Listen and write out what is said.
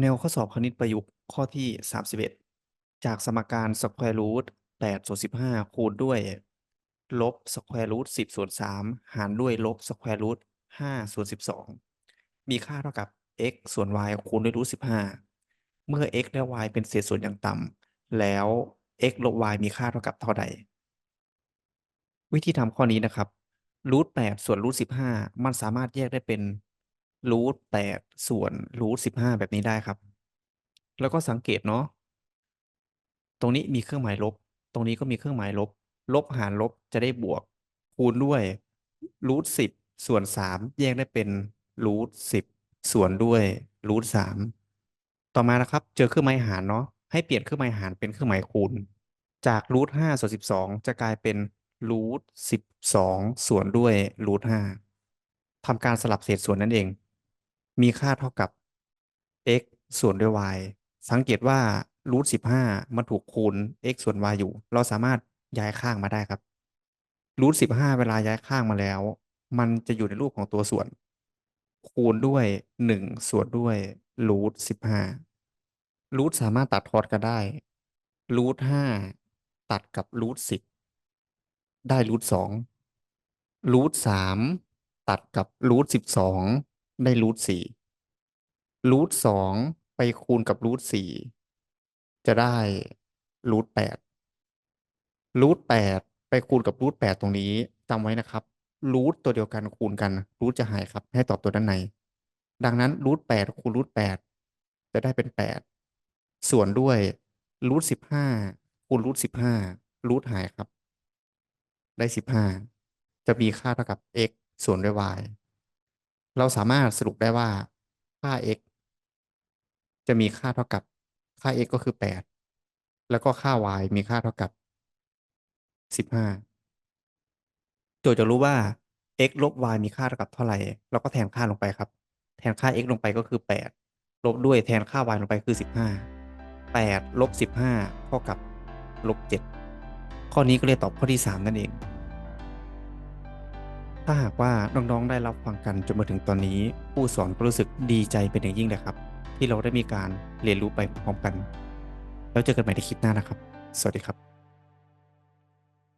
แนวข้อสอบคณิตประยุกต์ข้อที่ 31 จากสมการสแควร์รูท8ส่วน15 คูณด้วยลบสแควรูท10ส่วน3หารด้วยลบสแควร์รูท5ส่วน12 มีค่าเท่ากับ x ส่วน y คูณด้วยรูท15 เมื่อ x และ y เป็นเศษส่วนอย่างต่ำแล้ว x ลบ y มีค่าเท่ากับเท่าใด วิธีทำข้อนี้นะครับรูท8ส่วนรูท15 มันสามารถแยกได้เป็น รูท8ส่วนรูท15แบบนี้ได้ครับ แล้วก็สังเกตเนาะตรงนี้มีเครื่องหมายลบ ตรงนี้ก็มีเครื่องหมายลบ ลบหารลบจะได้บวก คูณด้วยรูท10ส่วน3แยกได้เป็นรูท10ส่วนด้วยรูท3ต่อมานะครับ เจอเครื่องหมายหารเนาะให้เปลี่ยนเครื่องหมายหารเป็นเครื่องหมายคูณ จากรูท5ส่วน12จะกลายเป็นรูท12ส่วนด้วยรูท5ทำการสลับเศษส่วนนั่นเอง มีค่าเท่ากับ x ส่วนด้วย y สังเกตว่ารูท15มันถูกคูณ x ส่วน y อยู่ เราสามารถย้ายข้างมาได้ครับรูท15เวลาย้ายข้างมาแล้ว มันจะอยู่ในรูปของตัวส่วน คูณด้วย1ส่วนด้วยรูท15รูทสามารถตัดทอดกันได้รูท5ตัดกับรูท10ได้รูท2รูท3ตัดกับรูท12 ได้รูท4รูท2ไปคูณกับรูท4จะได้รูท8รูท8ไปคูณกับรูท8ตรงนี้จำไว้นะครับรูทตัวเดียวกันคูณกันรูทจะหายครับ ให้ตอบตัวด้านใน ดังนั้นรูท8คูณรูท8จะได้เป็น8ส่วนด้วยรูท15คูณรูท15รูทหายครับ ได้15จะมีค่าเท่ากับ x ส่วนด้วย y เราสามารถสรุปได้ว่าค่า x จะมีค่าเท่ากับค่า x ก็คือ 8 แล้วก็ค่า y มีค่าเท่ากับ 15 โจทย์จะรู้ว่า x ลบ y มีค่าเท่ากับเท่าไหร่ เราก็แทนค่าลงไปครับ แทนค่า x ลงไปก็คือ 8 ลบด้วยแทนค่า y ลงไปคือ 15 8ลบ15เท่ากับลบ7ข้อนี้ก็เลยตอบข้อที่ 3 นั่นเอง ถ้าหากว่าน้องๆได้รับฟังกันจนมาถึงตอนนี้ ผู้สอนก็รู้สึกดีใจเป็นอย่างยิ่งเลยครับ ที่เราได้มีการเรียนรู้ไปพร้อมกัน แล้วเจอกันใหม่ในคลิปหน้านะครับ สวัสดีครับ